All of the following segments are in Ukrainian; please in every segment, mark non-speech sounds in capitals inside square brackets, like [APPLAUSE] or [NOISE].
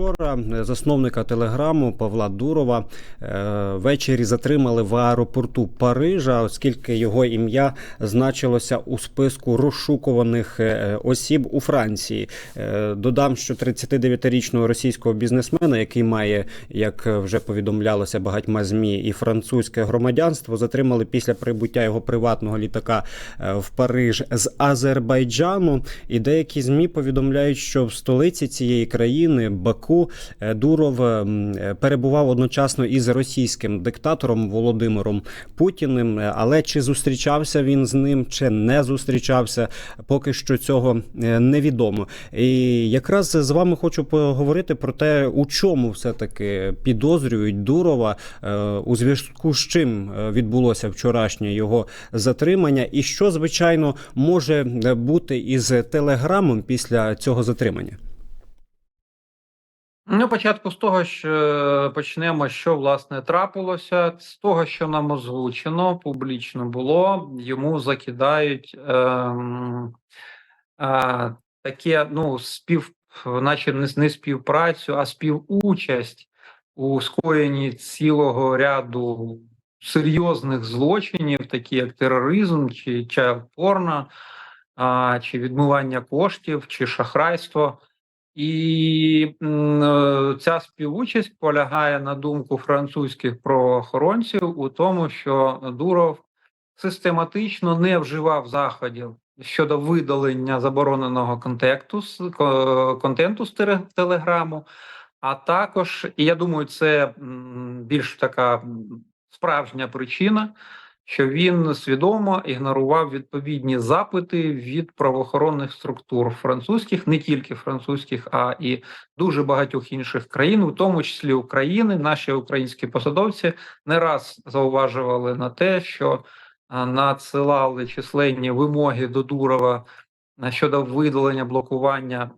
вчора засновника телеграму Павла Дурова е, ввечері затримали в аеропорту Парижа, оскільки його ім'я значилося у списку розшукуваних е, осіб у Франції. Е, Додам, що 39-річного російського бізнесмена, який має, як вже повідомлялося багатьма змі, і французьке громадянство, затримали після прибуття його приватного літака е, в Париж з Азербайджану. І деякі змі повідомляють, що в столиці цієї країни Баку е, Дуров е, перебував одночасно із російським диктатором Володимиром Путіним. Е, Але чи зустрічався він з ним, чи не зустрічався, поки що цього невідомо. І якраз з вами хочу поговорити про те, у чому все-таки підозрюють Дурова, у зв'язку з чим відбулося вчорашнє його затримання, і що звичайно може бути із телеграмом після цього затримання. Ну, початку з того, що почнемо, що власне трапилося. З того, що нам озвучено, публічно було, йому закидають ем, е, таке, ну, спів, наче не, не співпрацю, а співучасть у скоєнні цілого ряду серйозних злочинів, такі як тероризм, чи child porno, а, чи відмивання коштів, чи шахрайство. І е, ця співучасть полягає на думку французьких правоохоронців у тому, що Дуров систематично не вживав заходів щодо видалення забороненого контенту контенту з теле- телеграму. А також, і я думаю, це більш така справжня причина, що він свідомо ігнорував відповідні запити від правоохоронних структур французьких, не тільки французьких, а і дуже багатьох інших країн, у тому числі України. Наші українські посадовці не раз зауважували на те, що надсилали численні вимоги до Дурова щодо видалення блокування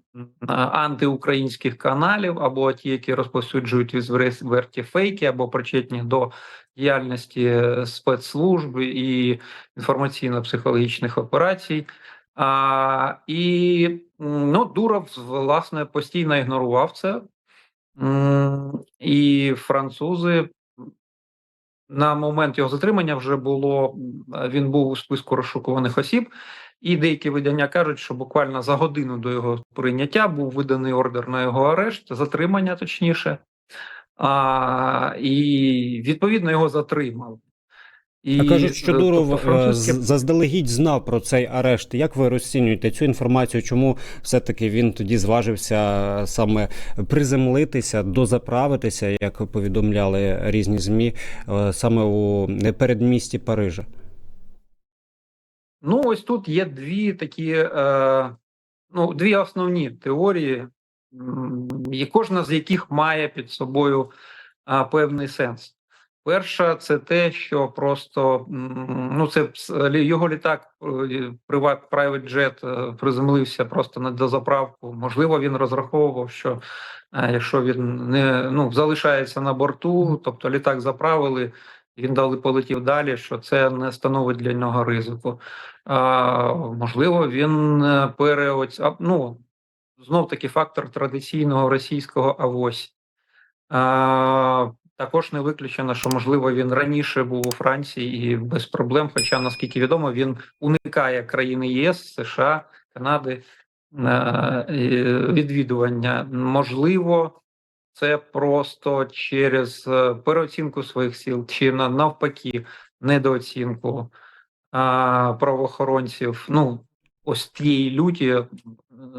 антиукраїнських каналів або ті, які розповсюджують відверті фейки, або причетні до діяльності е, спецслужб і інформаційно-психологічних операцій. А, і ну, Дуров власне постійно ігнорував це. І французи на момент його затримання вже було він був у списку розшукуваних осіб, і деякі видання кажуть, що буквально за годину до його прийняття був виданий ордер на його арешт, затримання точніше. А, і відповідно його затримали. І А кажуть, що Дуров тобто е, французькі- заздалегідь знав про цей арешт. Як ви розцінюєте цю інформацію? Чому все-таки він тоді зважився саме приземлитися, дозаправитися, як повідомляли різні змі, е, саме у передмісті Парижа? Ну, ось тут є дві такі, е, ну, дві основні теорії, і кожна з яких має під собою певний сенс. Перша це те, що просто ну, це його літак, е, приват private jet е, приземлився просто на дозаправку. Можливо, він розраховував, що якщо він не ну, залишається на борту, тобто літак заправили, він дали полетів далі, що це не становить для нього ризику. А, можливо, він е, переоць... ну, знов таки фактор традиційного російського авось. А, також не виключено, що можливо він раніше був у Франції і без проблем. Хоча, наскільки відомо, він уникає країни ЄС, США, Канади е, відвідування. Можливо, це просто через е, переоцінку своїх сил, чи на- навпаки, недооцінку а, правоохоронців. Ну, ось тієї люті,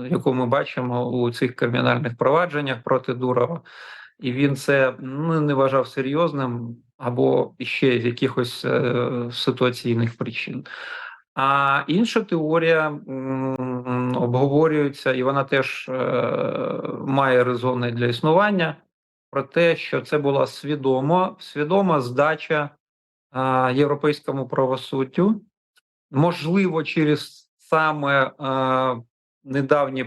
яку ми бачимо у цих кримінальних провадженнях проти Дурова, і він це ну, не вважав серйозним або ще з якихось е, ситуаційних причин. А інша теорія обговорюється, і вона теж е, має резони для існування про те, що це була свідома, свідома здача європейському правосуддю, можливо, через саме е, недавні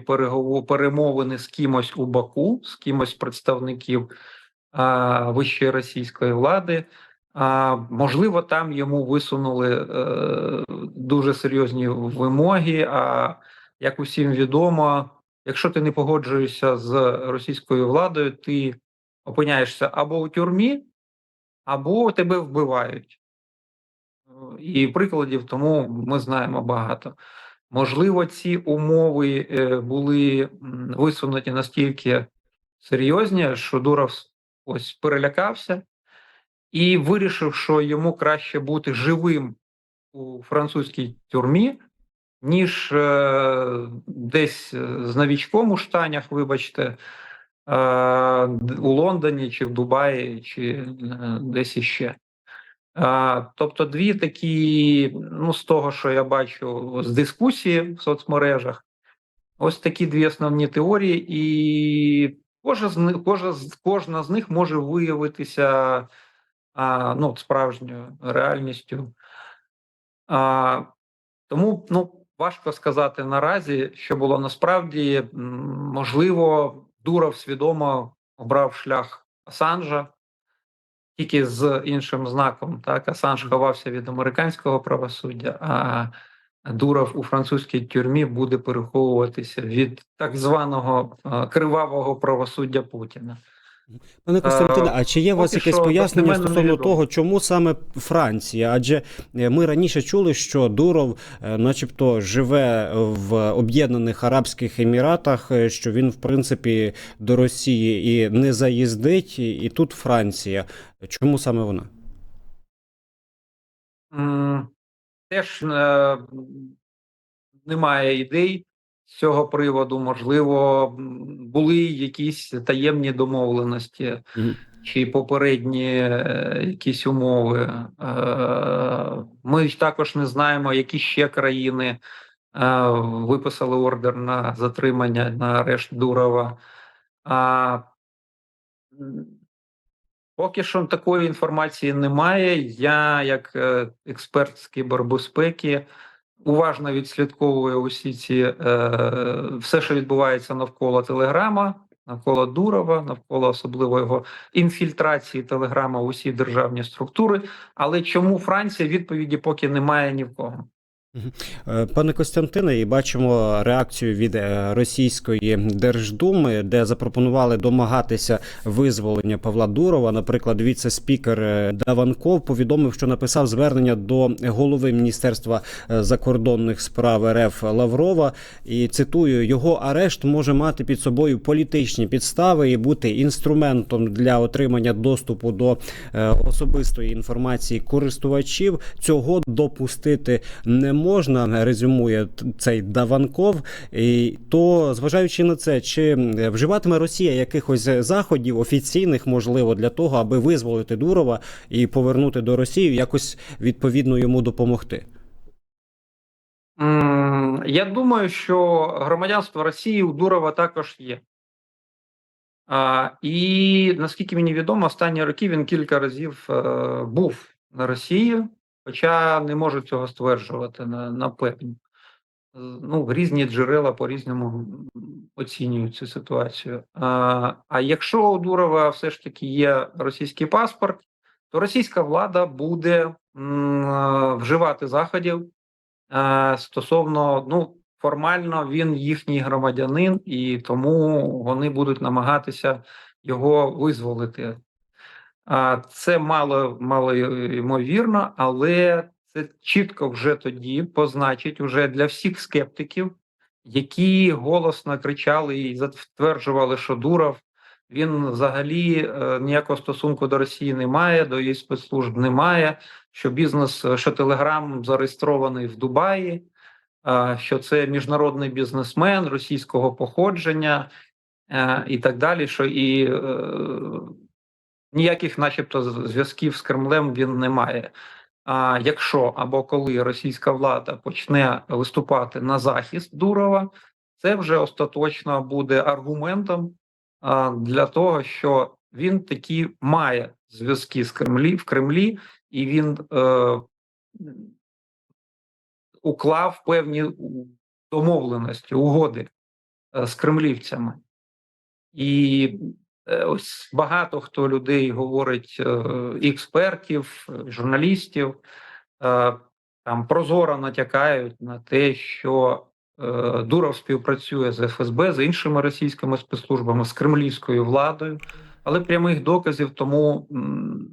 перемовини з кимось у Баку, з кимось представників вищої російської влади. А, можливо, там йому висунули е, дуже серйозні вимоги. А як усім відомо, якщо ти не погоджуєшся з російською владою, ти опиняєшся або у тюрмі, або тебе вбивають. І прикладів тому ми знаємо багато. Можливо, ці умови е, були висунуті настільки серйозні, що Дуров ось перелякався і вирішив, що йому краще бути живим у французькій тюрмі, ніж е, десь е, з новічком у штанях, вибачте, е, у Лондоні чи в Дубаї, чи е, десь іще. А, тобто, дві такі, ну, з того, що я бачу з дискусії в соцмережах, ось такі дві основні теорії, і кожна з них, кожна, кожна з них може виявитися а, ну, справжньою реальністю. А, тому ну, важко сказати наразі, що було насправді. Можливо, Дуров свідомо обрав шлях Асанжа тільки з іншим знаком. Так, Асанж ховався від американського правосуддя, а Дуров у французькій тюрмі буде переховуватися від так званого кривавого правосуддя Путіна. Пане Костянтине, Е, а чи є у вас якесь що пояснення стосовно того, чому саме Франція? Адже е, ми раніше чули, що Дуров, е, начебто, живе в Об'єднаних Арабських Еміратах, що він, в принципі, до Росії і не заїздить, і тут Франція. Чому саме вона? Теж немає ідей з цього приводу. Можливо, були якісь таємні домовленості чи попередні е, якісь умови. Е, Ми також не знаємо, які ще країни е, виписали ордер на затримання на арешт Дурова. А, Поки що такої інформації немає. Я, як експерт з кібербезпеки, уважно відслідковує усі ці е, все, що відбувається навколо Телеграма, навколо Дурова, навколо особливо його інфільтрації Телеграма в усі державні структури. Але чому Франція відповіді поки немає ні в кого. Е, Пане Костянтине, і бачимо реакцію від е, російської Держдуми, де запропонували домагатися визволення Павла Дурова. Наприклад, віце-спікер е, Даванков повідомив, що написав звернення до голови Міністерства закордонних справ РФ Лаврова. І цитую: його арешт може мати під собою політичні підстави і бути інструментом для отримання доступу до особистої інформації користувачів. Цього допустити не можна. Резюмує цей Даванков. І то, зважаючи на це, чи вживатиме Росія якихось заходів офіційних, можливо, для того, аби визволити Дурова і повернути до Росії, якось відповідно йому допомогти. Я думаю, що громадянство Росії у Дурова також є. А, і наскільки мені відомо, останні роки він кілька разів е, був на Росії, хоча не можу цього стверджувати на, напевно. Ну, різні джерела по-різному оцінюють цю ситуацію. А, а якщо у Дурова все ж таки є російський паспорт, то російська влада буде м, вживати заходів е, стосовно, ну, формально він їхній громадянин, і тому вони будуть намагатися його визволити. Це мало, мало ймовірно, але це чітко вже тоді позначить уже для всіх скептиків, які голосно кричали і затверджували, що Дуров він взагалі е, ніякого стосунку до Росії не має, до її спецслужб немає. Що бізнес, що Телеграм зареєстрований в Дубаї, що це міжнародний бізнесмен російського походження е, і так далі. Що і е, ніяких, начебто, зв'язків з Кремлем він не має. А якщо або коли російська влада почне виступати на захист Дурова, це вже остаточно буде аргументом для того, що він таки має зв'язки з Кремлі в Кремлі, і він е, уклав певні домовленості, угоди е, з кремлівцями. І ось багато хто людей говорить, е, експертів, е, журналістів, е, там прозоро натякають на те, що е, Дуров співпрацює з ФСБ, з іншими російськими спецслужбами, з кремлівською владою, але прямих доказів тому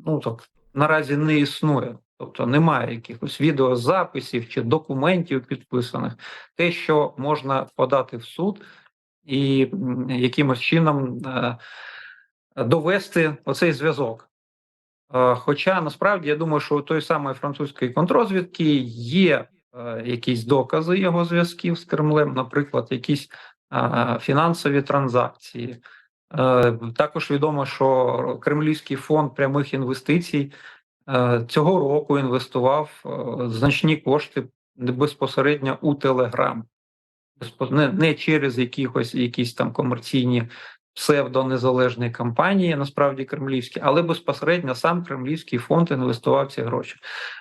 ну так наразі не існує. Тобто немає якихось відеозаписів чи документів підписаних, те, що можна подати в суд і якимось чином е, довести оцей зв'язок. Хоча насправді я думаю, що у той самої французької контрозвідки є е, якісь докази його зв'язків з Кремлем, наприклад, якісь фінансові транзакції. Е, Також відомо, що Кремлівський фонд прямих інвестицій е, цього року інвестував значні кошти безпосередньо у Телеграм, не через якихось якісь там комерційні псевдонезалежні компанії, насправді кремлівські, але безпосередньо сам кремлівський фонд інвестував ці гроші.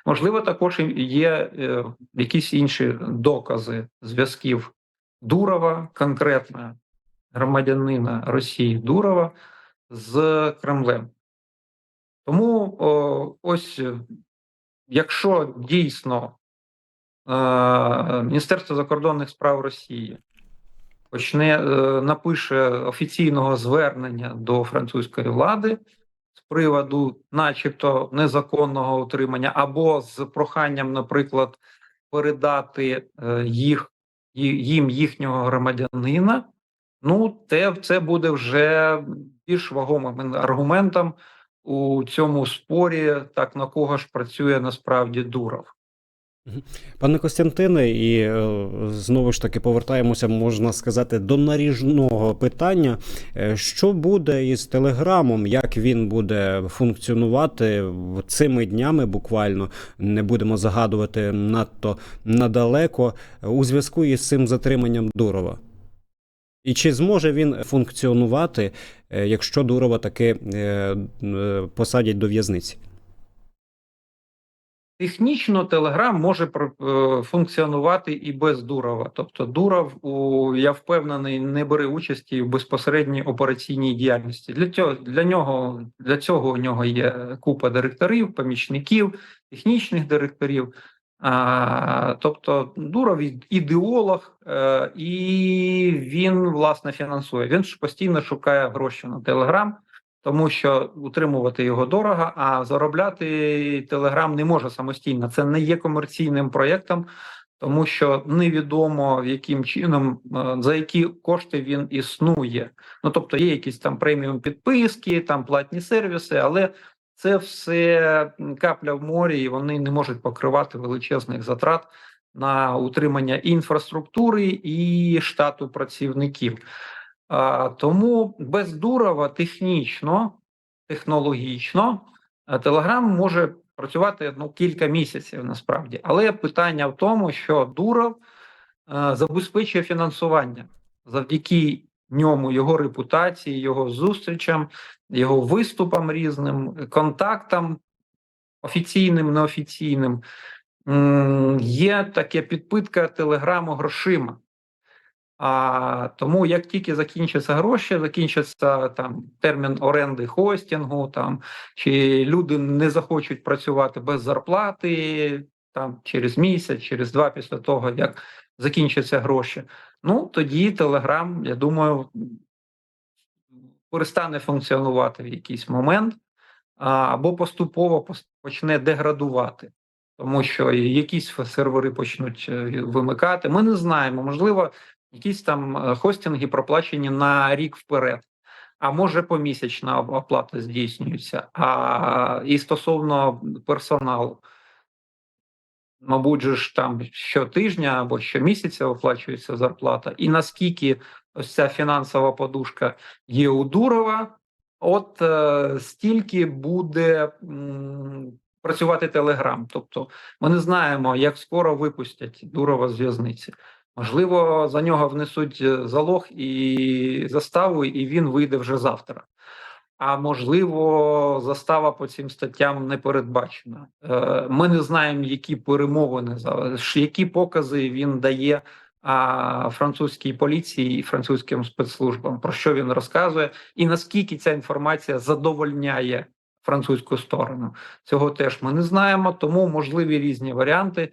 Можливо, також є е, якісь інші докази зв'язків Дурова, конкретно громадянина Росії Дурова з Кремлем. Тому о, ось якщо дійсно е, Міністерство закордонних справ Росії почне е, напише офіційного звернення до французької влади з приводу, начебто, незаконного утримання, або з проханням, наприклад, передати е, їх їм їхнього громадянина. Ну, те це буде вже більш вагомим аргументом у цьому спорі, так на кого ж працює насправді Дуров. Пане Костянтине, і е, знову ж таки повертаємося, можна сказати, до наріжного питання. Е, Що буде із телеграмом? Як він буде функціонувати цими днями? Буквально не будемо загадувати надто надалеко у зв'язку із цим затриманням Дурова? І чи зможе він функціонувати, е, якщо Дурова таки посадять до в'язниці? Технічно Телеграм може е, функціонувати і без Дурова. Тобто, Дуров, я впевнений, не бере участі в безпосередній операційній діяльності. Для цього для нього для цього у нього є купа директорів, помічників, технічних директорів. А, тобто Дуров ідеолог, е, і він власне фінансує. Він ж постійно шукає гроші на Телеграм тому що утримувати його дорого, а заробляти Телеграм не може самостійно. Це не є комерційним проєктом, тому що невідомо в яким чином е, за які кошти він існує. Ну тобто є якісь там преміум підписки, там платні сервіси, але це все капля в морі, і вони не можуть покривати величезних затрат на утримання інфраструктури і штату працівників. Тому без Дурова технічно, технологічно Телеграм може працювати ну, кілька місяців насправді. Але питання в тому, що Дуров е, забезпечує фінансування завдяки ньому, його репутації, його зустрічам, його виступам різним, контактам офіційним, неофіційним. Є таке підпитка телеграму грошима. А тому, як тільки закінчаться гроші, закінчиться там термін оренди хостінгу, там чи люди не захочуть працювати без зарплати там через місяць, через два після того, як закінчаться гроші. Ну тоді Телеграм, я думаю, перестане функціонувати в якийсь момент, або поступово почне деградувати. Тому що якісь сервери почнуть е, вимикати. Ми не знаємо, можливо, якісь там е, хостинги проплачені на рік вперед, а може помісячна оплата здійснюється. А і стосовно персоналу, мабуть, ж там щотижня або щомісяця оплачується зарплата. І наскільки ось ця фінансова подушка є у Дурова, от е, стільки буде м, працювати Телеграм. Тобто ми не знаємо, як скоро випустять Дурова з в'язниці. Можливо, за нього внесуть е, залог і заставу, і він вийде вже завтра. А можливо, застава по цим статтям не передбачена. Е, Ми не знаємо, які перемовини які покази він дає французькій поліції і французьким спецслужбам, про що він розказує, і наскільки ця інформація задовольняє французьку сторону. Цього теж ми не знаємо, тому можливі різні варіанти.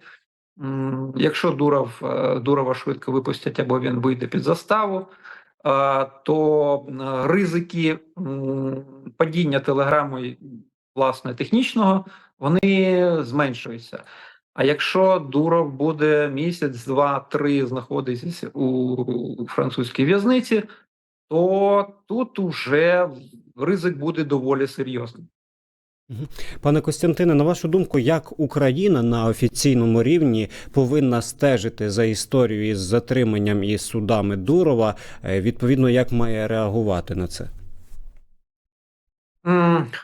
Якщо Дуров, е, Дурова швидко випустять або він вийде під заставу, е, то е, ризики падіння телеграму власне технічного вони зменшуються. А якщо Дуров буде місяць, два, три знаходитися у французькій в'язниці, то тут уже ризик буде доволі серйозним. Пане Костянтине, на вашу думку, як Україна на офіційному рівні повинна стежити за історією із затриманням і судами Дурова? Е, Відповідно, як має реагувати на це?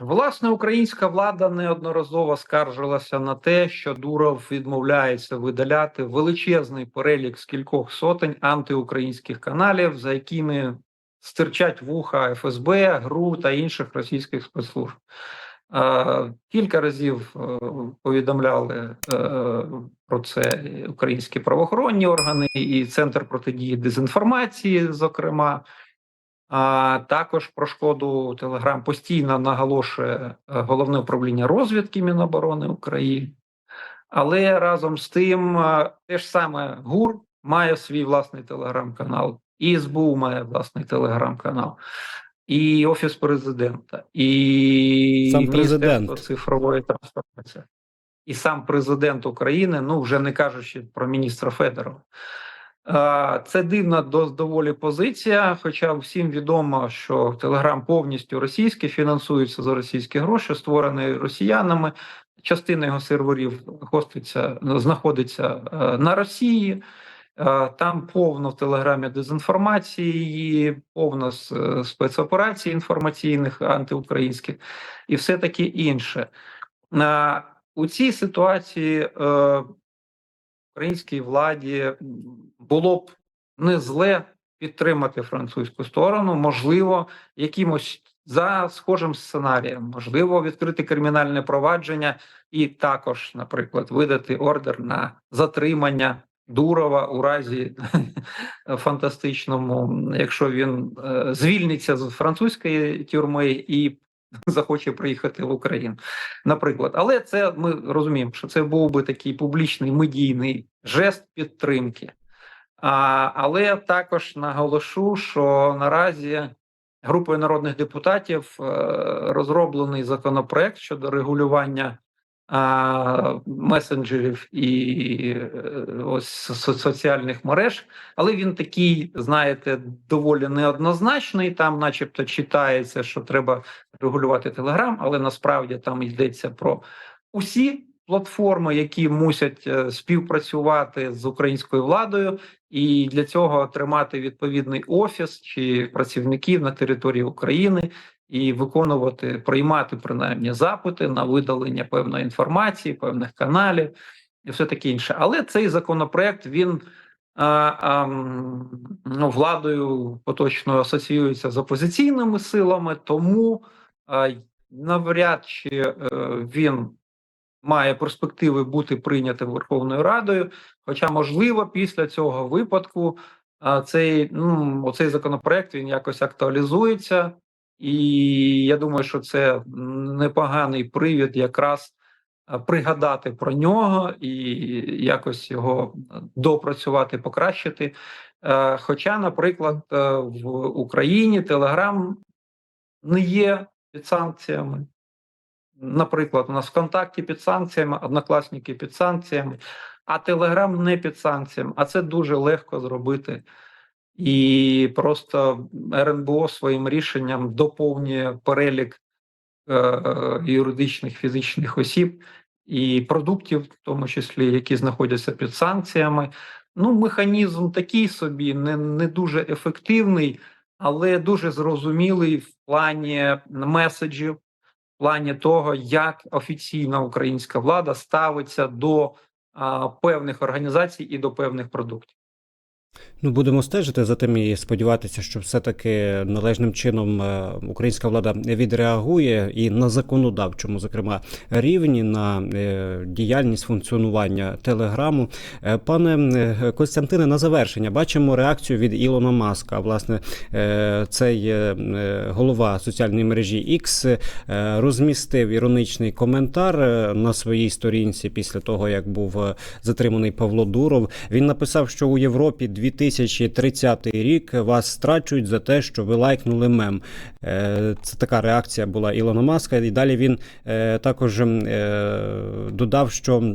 Власне, українська влада неодноразово скаржилася на те, що Дуров відмовляється видаляти величезний перелік з кількох сотень антиукраїнських каналів, за якими стирчать вуха ФСБ, ГРУ та інших російських спецслужб. Е, Кілька разів е, повідомляли е, про це українські правоохоронні органи і Центр протидії дезінформації, зокрема. А також про шкоду Телеграм постійно наголошує головне управління розвідки Міноборони України. Але разом з тим, те ж саме ГУР має свій власний телеграм-канал, і СБУ має власний телеграм-канал, і Офіс президента, і Сам президент. цифрової трансформації, і сам президент України, ну вже не кажучи про міністра Федорова. Це дивна до- доволі позиція. Хоча всім відомо, що Телеграм повністю російський, фінансується за російські гроші, створений росіянами. Частина його серверів хоститься, знаходиться е, на Росії. Е, Там повно в Телеграмі дезінформації, повно е, спецоперацій інформаційних антиукраїнських і все таке інше. Е, У цій ситуації українській владі було б не зле підтримати французьку сторону, можливо, якимось за схожим сценарієм, можливо, відкрити кримінальне провадження і також, наприклад, видати ордер на затримання Дурова у разі [LAUGHS] фантастичному, якщо він е, звільниться з французької тюрми і [LAUGHS] захоче приїхати в Україну, наприклад. Але це ми розуміємо, що це був би такий публічний медійний жест підтримки. А, але також наголошу, що наразі групою народних депутатів е, розроблений законопроект щодо регулювання месенджерів і е, ось со- соціальних мереж, але він такий, знаєте, доволі неоднозначний. Там, начебто, читається, що треба регулювати Телеграм, але насправді там йдеться про усі платформи, які мусять е, співпрацювати з українською владою, і для цього тримати відповідний офіс чи працівників на території України і виконувати, приймати принаймні запити на видалення певної інформації, певних каналів і все таке інше. Але цей законопроект він а, а, ну, владою поточною асоціюється з опозиційними силами, тому а, навряд чи е, він має перспективи бути прийнятим Верховною Радою. Хоча, можливо, після цього випадку цей, ну, оцей законопроект він якось актуалізується, і я думаю, що це непоганий привід якраз пригадати про нього і якось його допрацювати, покращити. Е, Хоча, наприклад, е, в Україні Телеграм не є під санкціями. Наприклад, у нас ВКонтакті під санкціями, однокласники під санкціями, а Телеграм не під санкціями. А це дуже легко зробити. І просто РНБО своїм рішенням доповнює перелік е, юридичних фізичних осіб і продуктів, в тому числі, які знаходяться під санкціями. Ну, механізм такий собі, не, не дуже ефективний, але дуже зрозумілий в плані меседжів, в плані того, як офіційна українська влада ставиться до а, певних організацій і до певних продуктів. Ну, будемо стежити за тим і сподіватися, що все-таки належним чином е, українська влада відреагує і на законодавчому, зокрема, рівні на е, діяльність функціонування телеграму. Е, Пане Костянтине, на завершення бачимо реакцію від Ілона Маска. Власне, цей голова соціальної мережі X розмістив іроничний коментар на своїй сторінці після того, як був затриманий Павло Дуров. Він написав, що у Європі 2030 рік вас страчують за те, що ви лайкнули мем. Е, Це така реакція була Ілона Маска. І далі він е, також е, додав, що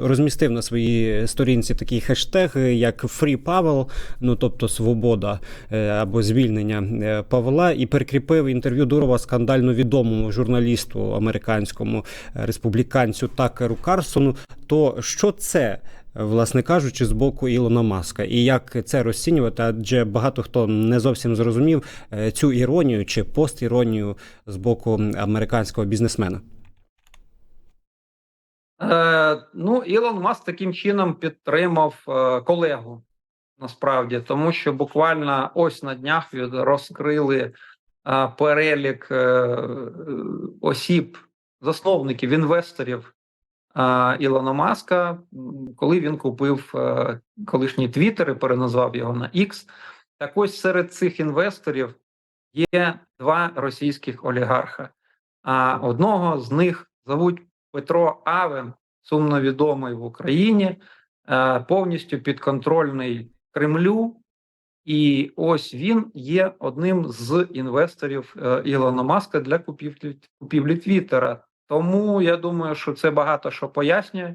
розмістив на своїй сторінці такий хештег, як Free Pavel, ну тобто свобода або звільнення Павла, і перекріпив інтерв'ю Дурова скандально відомому журналісту американському республіканцю Такеру Карсону. То що це? Власне кажучи, з боку Ілона Маска, і як це розцінювати? Адже багато хто не зовсім зрозумів е, цю іронію чи постіронію з боку американського бізнесмена. Е, ну, Ілон Маск таким чином підтримав е, колегу насправді, тому що буквально ось на днях розкрили е, перелік е, осіб, засновників, інвесторів е, Ілона Маска, коли він купив е, колишній Твіттер і переназвав його на X. Так ось серед цих інвесторів є два російських олігарха. А одного з них зовуть Петро Авен, сумно відомий в Україні, е, повністю підконтрольний Кремлю. І ось він є одним з інвесторів е, Ілона Маска для купівлі, купівлі Твіттера. Тому я думаю, що це багато що пояснює.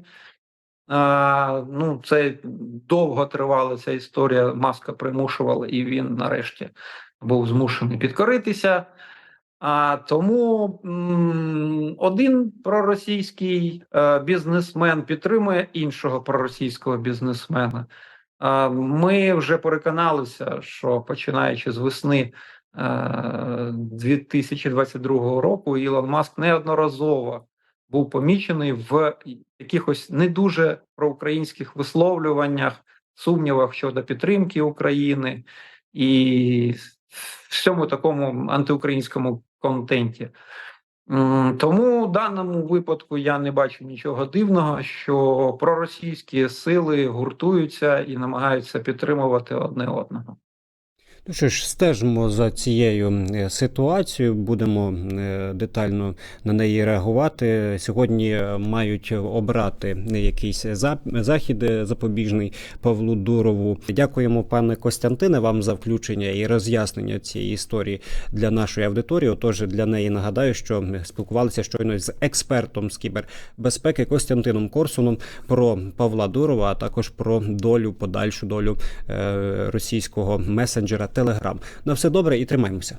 А, ну, це довго тривала ця історія. Маска примушувала, і він нарешті був змушений підкоритися. А тому м, один проросійський е, бізнесмен підтримує іншого проросійського бізнесмена. Е, ми вже переконалися, що починаючи з весни 2022 року, Ілон Маск неодноразово був помічений в якихось не дуже проукраїнських висловлюваннях, сумнівах щодо підтримки України і всьому такому антиукраїнському контенті. Тому в даному випадку я не бачу нічого дивного, що проросійські сили гуртуються і намагаються підтримувати одне одного. Ну що ж, стежимо за цією е, ситуацією, будемо е, детально на неї реагувати. Сьогодні е, мають обрати якийсь захід запобіжний Павлу Дурову. Дякуємо, пане Костянтине, вам за включення і роз'яснення цієї історії для нашої аудиторії. Отож, для неї нагадаю, що спілкувалися щойно з експертом з кібербезпеки Костянтином Корсуном про Павла Дурова, а також про долю, подальшу долю російського месенджера Телеграм. На все добре і тримаймося.